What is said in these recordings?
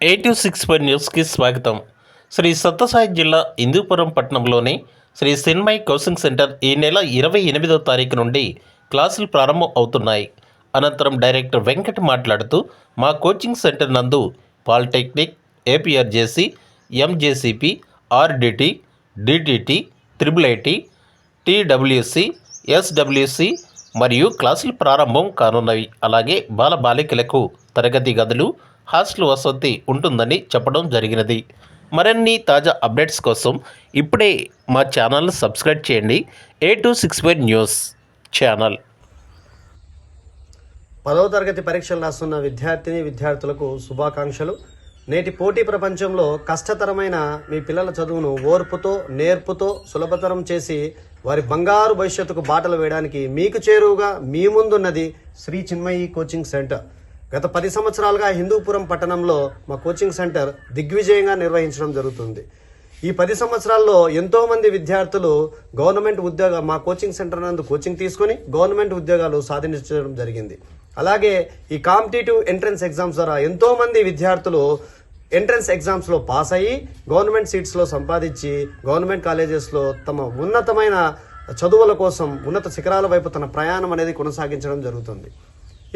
Eighty six five న్యూస్కి స్వాగతం. శ్రీ సత్యసాయి జిల్లా హిందూపురం పట్టణంలోని శ్రీ సిన్మయ్ కోచింగ్ సెంటర్ ఈ నెల ఇరవై ఎనిమిదో తారీఖు నుండి క్లాసులు ప్రారంభం అవుతున్నాయి. అనంతరం డైరెక్టర్ వెంకట్ మాట్లాడుతూ మా కోచింగ్ సెంటర్ నందు polytechnic APRJC MJCP RDT DTT triple IT TWC SWC మరియు క్లాసులు ప్రారంభం కానున్నవి అలాగే బాల బాలికలకు తరగతి గదులు హాస్టల్ వసతి ఉంటుందని చెప్పడం జరిగినది. మరిన్ని తాజా అప్డేట్స్ కోసం ఇప్పుడే మా ఛానల్ సబ్స్క్రైబ్ చేయండి. A two six five news channel. పదవ తరగతి పరీక్షలు రాస్తున్న విద్యార్థిని విద్యార్థులకు శుభాకాంక్షలు. నేటి పోటీ ప్రపంచంలో కష్టతరమైన మీ పిల్లల చదువును ఓర్పుతో నేర్పుతో సులభతరం చేసి వారి బంగారు భవిష్యత్తుకు బాటలు వేయడానికి మీకు చేరువుగా మీ ముందున్నది శ్రీ చిన్మయి కోచింగ్ సెంటర్. గత పది సంవత్సరాలుగా హిందూపురం పట్టణంలో మా కోచింగ్ సెంటర్ దిగ్విజయంగా నిర్వహించడం జరుగుతుంది. ఈ పది సంవత్సరాల్లో ఎంతోమంది విద్యార్థులు గవర్నమెంట్ ఉద్యోగ మా కోచింగ్ సెంటర్ నందు కోచింగ్ తీసుకొని గవర్నమెంట్ ఉద్యోగాలు సాధించడం జరిగింది. అలాగే ఈ కాంపిటేటివ్ ఎంట్రన్స్ ఎగ్జామ్స్ ద్వారా ఎంతోమంది విద్యార్థులు ఎంట్రన్స్ ఎగ్జామ్స్లో పాస్ అయ్యి గవర్నమెంట్ సీట్స్లో సంపాదించి గవర్నమెంట్ కాలేజెస్లో తమ ఉన్నతమైన చదువుల కోసం ఉన్నత శిఖరాల వైపు తన ప్రయాణం అనేది కొనసాగించడం జరుగుతుంది.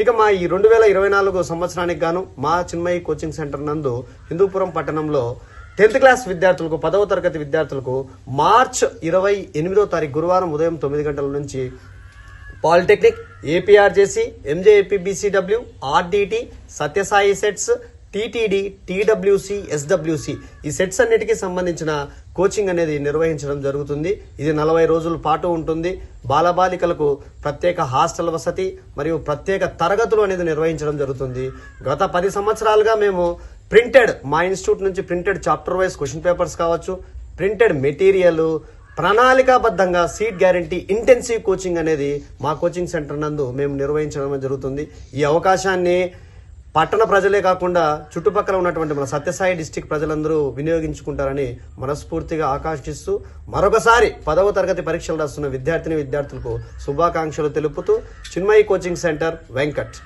ఇక మా ఈ రెండు వేల ఇరవై నాలుగు సంవత్సరానికి గాను మా చిన్మయి కోచింగ్ సెంటర్ నందు హిందూపురం పట్టణంలో టెన్త్ క్లాస్ విద్యార్థులకు పదవ తరగతి విద్యార్థులకు మార్చ్ ఇరవై ఎనిమిదో తారీఖు గురువారం ఉదయం తొమ్మిది గంటల నుంచి polytechnic APRJC MJAPBCW RDT Satyasai sets TTD TWC SWC ఈ సెట్స్ అన్నిటికీ సంబంధించిన కోచింగ్ అనేది నిర్వహించడం జరుగుతుంది. ఇది నలభై రోజుల పాటు ఉంటుంది. బాలబాలికలకు ప్రత్యేక హాస్టల్ వసతి మరియు ప్రత్యేక తరగతులు అనేది నిర్వహించడం జరుగుతుంది. గత పది సంవత్సరాలుగా మేము ప్రింటెడ్ మా ఇన్స్టిట్యూట్ నుంచి printed chapter wise question papers కావచ్చు ప్రింటెడ్ మెటీరియల్ ప్రణాళికాబద్ధంగా సీట్ గ్యారంటీ ఇంటెన్సివ్ కోచింగ్ అనేది మా కోచింగ్ సెంటర్ నందు మేము నిర్వహించడం జరుగుతుంది. ఈ అవకాశాన్ని పట్టణ ప్రజలే కాకుండా చుట్టుపక్కల ఉన్నటువంటి మన సత్యసాయి డిస్టిక్ ప్రజలందరూ వినియోగించుకుంటారని మనస్ఫూర్తిగా ఆకాంక్షిస్తూ మరొకసారి పదవ తరగతి పరీక్షలు రాస్తున్న విద్యార్థిని విద్యార్థులకు శుభాకాంక్షలు తెలుపుతూ చిన్మయి కోచింగ్ సెంటర్ వెంకట్.